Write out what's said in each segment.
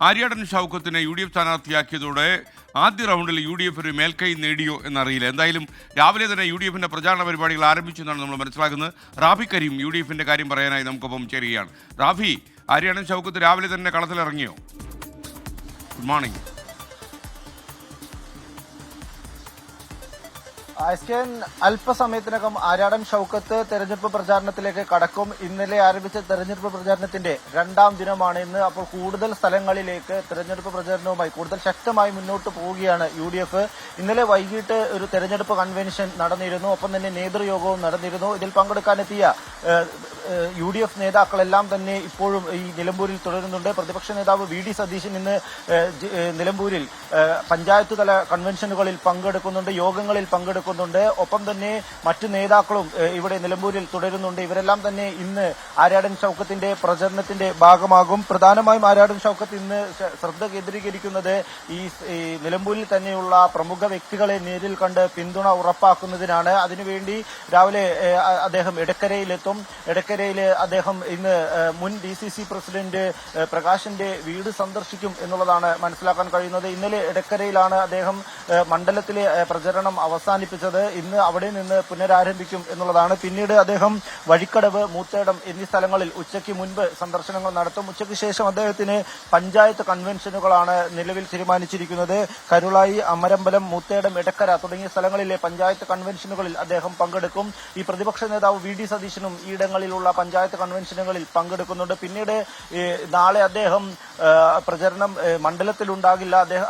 ആര്യാടൻ ഷൗക്കത്തിനെ U D F സ്ഥാനാർത്ഥിയാക്കിയതോടെ ആദ്യ റൗണ്ടിൽ യു ഡി എഫ് ഒരു മേൽക്കൈ നേടിയോ എന്നറിയില്ല. എന്തായാലും രാവിലെ തന്നെ യു ഡി എഫിന്റെ പ്രചാരണ പരിപാടികൾ ആരംഭിച്ചു എന്നാണ് നമ്മൾ മനസ്സിലാക്കുന്നത്. റാഫി കരീം യു ഡി എഫിന്റെ കാര്യം പറയാനായി നമുക്കൊപ്പം ചേരുകയാണ്. റാഫി ആര്യാടൻ ഷൗക്കത്ത് രാവിലെ തന്നെ കളത്തിലിറങ്ങിയോ? ഗുഡ് മോർണിംഗ് എസ് കെ അല്പസമയത്തിനകം ആരാടൻ ഷൌക്കത്ത് തെരഞ്ഞെടുപ്പ് പ്രചാരണത്തിലേക്ക് കടക്കും. ഇന്നലെ ആരംഭിച്ച തെരഞ്ഞെടുപ്പ് പ്രചാരണത്തിന്റെ രണ്ടാം ദിനമാണ് ഇന്ന്. അപ്പോൾ കൂടുതൽ സ്ഥലങ്ങളിലേക്ക് തെരഞ്ഞെടുപ്പ് പ്രചാരണവുമായി കൂടുതൽ ശക്തമായി മുന്നോട്ട് പോവുകയാണ് യു ഡി എഫ്. ഇന്നലെ വൈകിട്ട് ഒരു തെരഞ്ഞെടുപ്പ് കൺവെൻഷൻ നടന്നിരുന്നു. ഒപ്പം തന്നെ നേതൃയോഗവും നടന്നിരുന്നു. ഇതിൽ പങ്കെടുക്കാനെത്തിയ യു ഡി എഫ് നേതാക്കളെല്ലാം തന്നെ ഇപ്പോഴും ഈ നിലമ്പൂരിൽ തുടരുന്നുണ്ട്. പ്രതിപക്ഷ നേതാവ് വി ഡി സതീശൻ ഇന്ന് നിലമ്പൂരിൽ പഞ്ചായത്ത് തല കൺവെൻഷനുകളിൽ പങ്കെടുക്കുന്നുണ്ട് യോഗങ്ങളിൽ പങ്കെടുക്കുന്നുണ്ട്. ഒപ്പം തന്നെ മറ്റു നേതാക്കളും ഇവിടെ നിലമ്പൂരിൽ തുടരുന്നുണ്ട്. ഇവരെല്ലാം തന്നെ ഇന്ന് ആര്യാടൻ ചൌക്കത്തിന്റെ പ്രചരണത്തിന്റെ ഭാഗമാകും. പ്രധാനമായും ആര്യാടൻ ചൌക്കത്ത് ഇന്ന് ശ്രദ്ധ കേന്ദ്രീകരിക്കുന്നത് ഈ നിലമ്പൂരിൽ തന്നെയുള്ള പ്രമുഖ വ്യക്തികളെ നേരിൽ കണ്ട് പിന്തുണ ഉറപ്പാക്കുന്നതിനാണ്. അതിനുവേണ്ടി രാവിലെ അദ്ദേഹം എടക്കരയിലെത്തും. എടക്കരയിൽ അദ്ദേഹം ഇന്ന് മുൻ ഡി സി സി പ്രസിഡന്റ് പ്രകാശിന്റെ വീട് സന്ദർശിക്കും എന്നുള്ളതാണ് മനസ്സിലാക്കാൻ കഴിയുന്നത്. ഇന്നലെ എടക്കരയിലാണ് അദ്ദേഹം മണ്ഡലത്തിലെ പ്രചരണം അവസാനിപ്പിച്ചത്. ഇന്ന് അവിടെ നിന്ന് പുനരാരംഭിക്കും എന്നുള്ളതാണ്. പിന്നീട് അദ്ദേഹം വഴിക്കടവ് മൂത്തേടം എന്നീ സ്ഥലങ്ങളിൽ ഉച്ചയ്ക്ക് മുൻപ് സന്ദർശനങ്ങൾ നടത്തും. ഉച്ചയ്ക്ക് ശേഷം അദ്ദേഹത്തിന് പഞ്ചായത്ത് കൺവെൻഷനുകളാണ് നിലവിൽ തീരുമാനിച്ചിരിക്കുന്നത്. കരുളായി അമരമ്പലം മൂത്തേടം എടക്കര തുടങ്ങിയ സ്ഥലങ്ങളിലെ പഞ്ചായത്ത് കൺവെൻഷനുകളിൽ അദ്ദേഹം പങ്കെടുക്കും. ഈ പ്രതിപക്ഷ നേതാവ് വി ഡി സതീശനും ഈ ഇടങ്ങളിലുള്ള പഞ്ചായത്ത് കൺവെൻഷനുകളിൽ പങ്കെടുക്കുന്നുണ്ട്. പിന്നീട് നാളെ അദ്ദേഹം പ്രചരണം മണ്ഡലത്തിലുണ്ടാകില്ല അദ്ദേഹം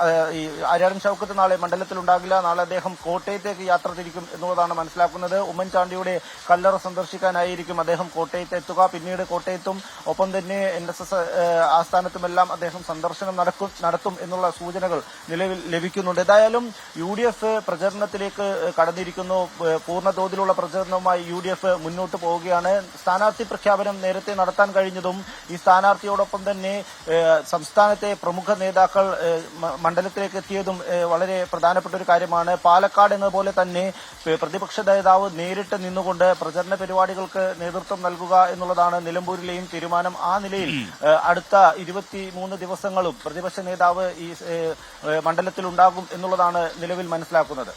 ആര്യാടൻ ഷൌക്കത്ത് നാളെ മണ്ഡലത്തിലുണ്ടാകില്ല നാളെ അദ്ദേഹം കോട്ടയത്തേക്ക് യാത്ര തിരിക്കും എന്നുള്ളതാണ് മനസ്സിലാക്കുന്നത്. ഉമ്മൻചാണ്ടിയുടെ കല്ലറ സന്ദർശിക്കാനായിരിക്കും അദ്ദേഹം കോട്ടയത്ത് എത്തുക പിന്നീട് കോട്ടയത്തും ഒപ്പം തന്നെ എൻ എസ് എസ് ആസ്ഥാനത്തുമെല്ലാം അദ്ദേഹം സന്ദർശനം നടക്കും നടത്തും എന്നുള്ള സൂചനകൾ നിലവിൽ ലഭിക്കുന്നുണ്ട്. ഏതായാലും യു ഡി എഫ് പ്രചരണത്തിലേക്ക് കടന്നിരിക്കുന്നു. പൂർണതോതിലുള്ള പൂർണ തോതിലുള്ള പ്രചരണവുമായി യു ഡി എഫ് മുന്നോട്ട് പോവുകയാണ്. സ്ഥാനാർത്ഥി പ്രഖ്യാപനം നേരത്തെ നടത്താൻ കഴിഞ്ഞതും ഈ സ്ഥാനാർത്ഥിയോടൊപ്പം തന്നെ സംസ്ഥാനത്തെ പ്രമുഖ നേതാക്കൾ മണ്ഡലത്തിലേക്ക് എത്തിയതും വളരെ പ്രധാനപ്പെട്ട ഒരു കാര്യമാണ്. പാലക്കാട് എന്നപോലെ തന്നെ പ്രതിപക്ഷ നേതാവ് നേരിട്ട് നിന്നുകൊണ്ട് പ്രചരണ പരിപാടികൾക്ക് നേതൃത്വം നൽകുക എന്നുള്ളതാണ് നിലമ്പൂരിലെയും തീരുമാനം. ആ നിലയിൽ അടുത്ത ഇരുപത്തി മൂന്ന് ദിവസങ്ങളും പ്രതിപക്ഷ നേതാവ് ഈ മണ്ഡലത്തിൽ ഉണ്ടാകും എന്നുള്ളതാണ് നിലവിൽ മനസ്സിലാക്കുന്നത്.